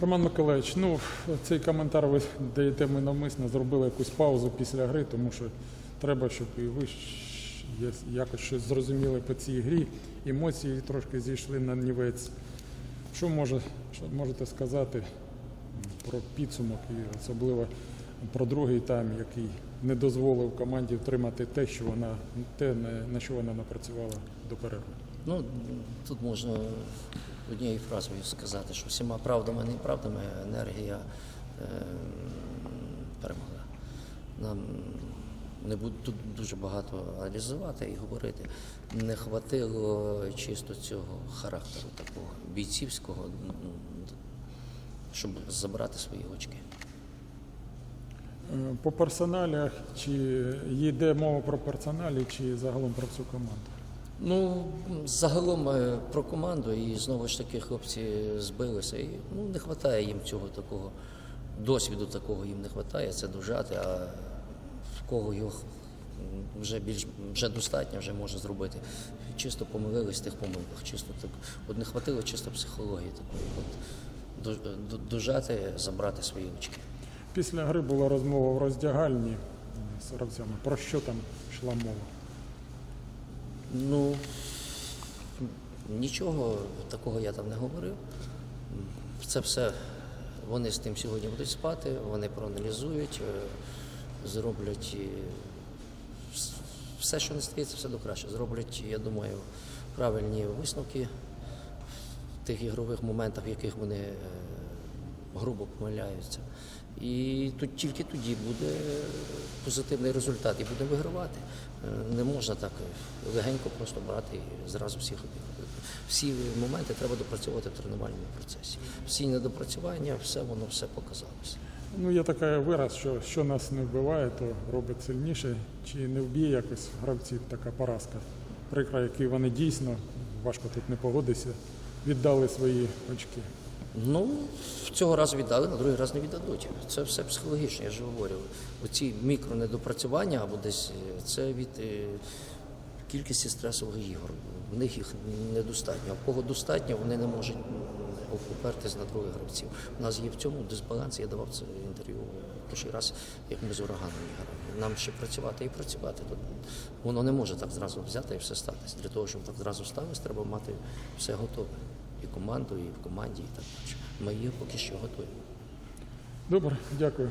Роман Миколаївич, ну цей коментар ви даєте ми навмисно зробили якусь паузу після гри, тому що треба, щоб і ви якось щось зрозуміли по цій грі. Емоції трошки зійшли на нівець. Що може що можете сказати про підсумок і особливо про другий тайм, який не дозволив команді втримати те, що вона те, на- що вона напрацювала до перерви? Ну, тут можна однією фразою сказати, що всіма правдами і неправдами енергія е, перемогла. Нам не буду тут дуже багато аналізувати і говорити. Не хватило чисто цього характеру такого бійцівського, щоб забрати свої очки. Е, По персоналях, чи йде мова про персоналі, чи загалом про всю команду? Ну, загалом е, про команду, і знову ж таки хлопці збилися. І ну, не вистачає їм цього такого досвіду, такого їм не вистачає, це дожати, а в кого його вже більш вже достатньо, вже може зробити. Чисто помилились в тих помилках, чисто так. От не хватило чисто психології такої. От, до- забрати свої очки. Після гри була розмова в роздягальні з гравцями. Про що там йшла мова? Ну, нічого такого я там не говорив. Це все вони з тим сьогодні будуть спати, вони проаналізують, е, зроблять е, все, що не стається, все до краще. Зроблять, я думаю, правильні висновки в тих ігрових моментах, в яких вони е, грубо помиляються. І тут тільки тоді буде позитивний результат і будемо вигравати. Е, Не можна так легенько просто брати і зразу всіх. Всі моменти треба допрацьовувати в тренувальному процесі. Всі недопрацювання, все воно все показалося. Ну, є такий вираз, що що нас не вбиває, то робить сильніше. Чи не вб'є якось гравців така поразка? Прикра, які вони дійсно, важко тут не погодитися, віддали свої очки. Ну, цього разу віддали, на другий раз не віддадуть. Це все психологічно, я ж говорю. Оці мікронедопрацювання або десь е, це від е, кількості стресових ігор. В них їх недостатньо. А кого достатньо, вони не можуть опертись на других гравців. У нас є в цьому дисбаланс, я давав це інтерв'ю перший раз, як ми з ураганом грали. Нам ще працювати і працювати. Воно не може так зразу взяти і все статись. Для того, щоб так зразу сталося, треба мати все готове. І командою, і в команді, і так далі. Ми є поки що готові. Добре, дякую.